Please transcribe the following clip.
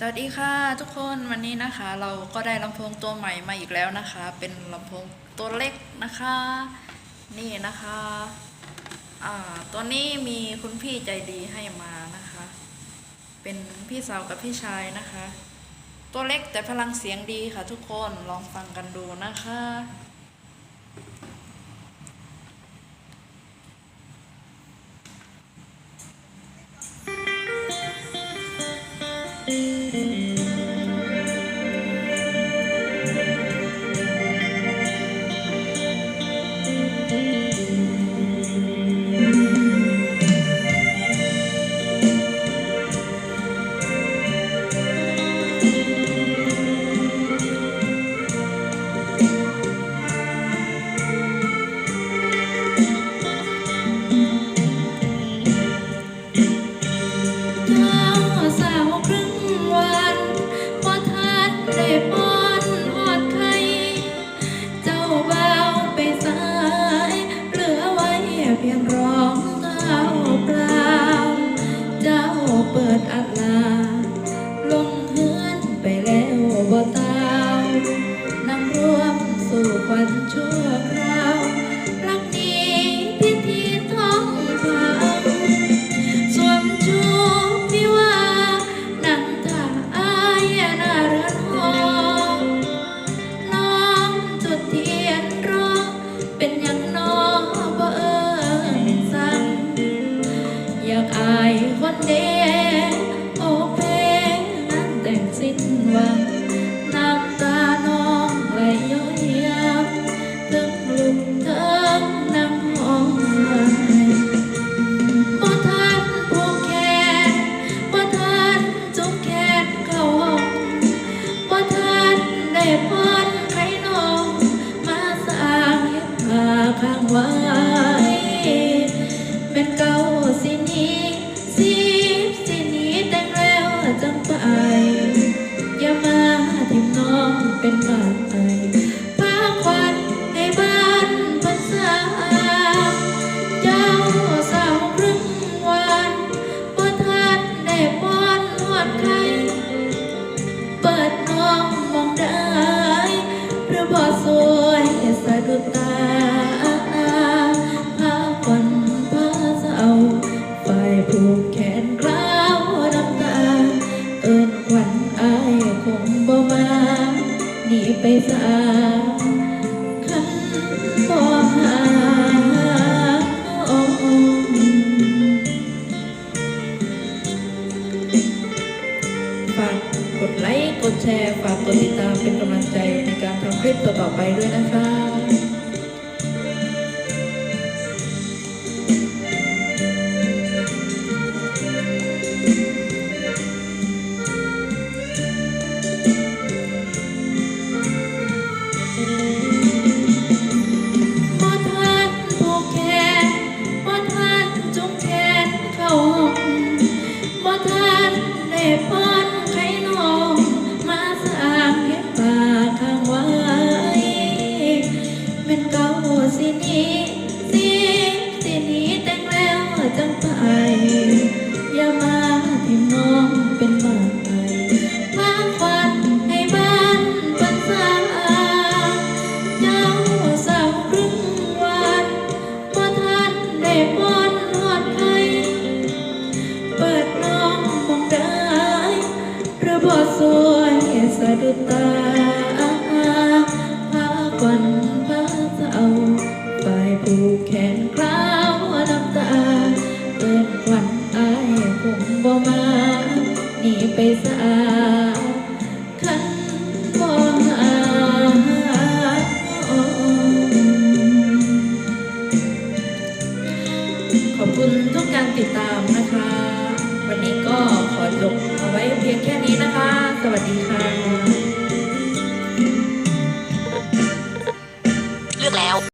สวัสดีค่ะทุกคนวันนี้นะคะเราก็ได้ลำโพงตัวใหม่มาอีกแล้วนะคะ เป็นลำโพงตัวเล็กนะคะ นี่นะคะอ่าตัวนี้มีคุณพี่ใจดีให้มานะคะ เป็นพี่สาวกับพี่ชายนะคะ ตัวเล็กแต่พลังเสียงดีค่ะทุกคนลองฟังกันดูนะคะ Mm-hmm. เพียงร้องเท้าเปล่า เจ้าเปิดอัลา ลงเฮือนไปแล้วบ่ตาวนั่งร่วมสู่ควันชั่วคราว เป็นบาดไปพาควันในบ้านภาษาเจ้าสาวครึ่งวันบ่ทันได้ป้อนหอดไข่เสาคันบ่หาโอ้ฝากกดไลค์ กดแชร์ ฝากกดติดตามเป็นกำลังใจในการทำคลิปต่อๆไปด้วยนะคะ สะดุดตาพาควันพาเศร้าฝ่ายผูกแขนคล้าวน้ำตาเตือนควันอายคงบ่มาหนีไปสาคันบ่หาขอบคุณทุกการติดตามนะคะ วันนี้ก็ขอจบเอาไว้เพียงแค่นี้นะคะ สวัสดีค่ะ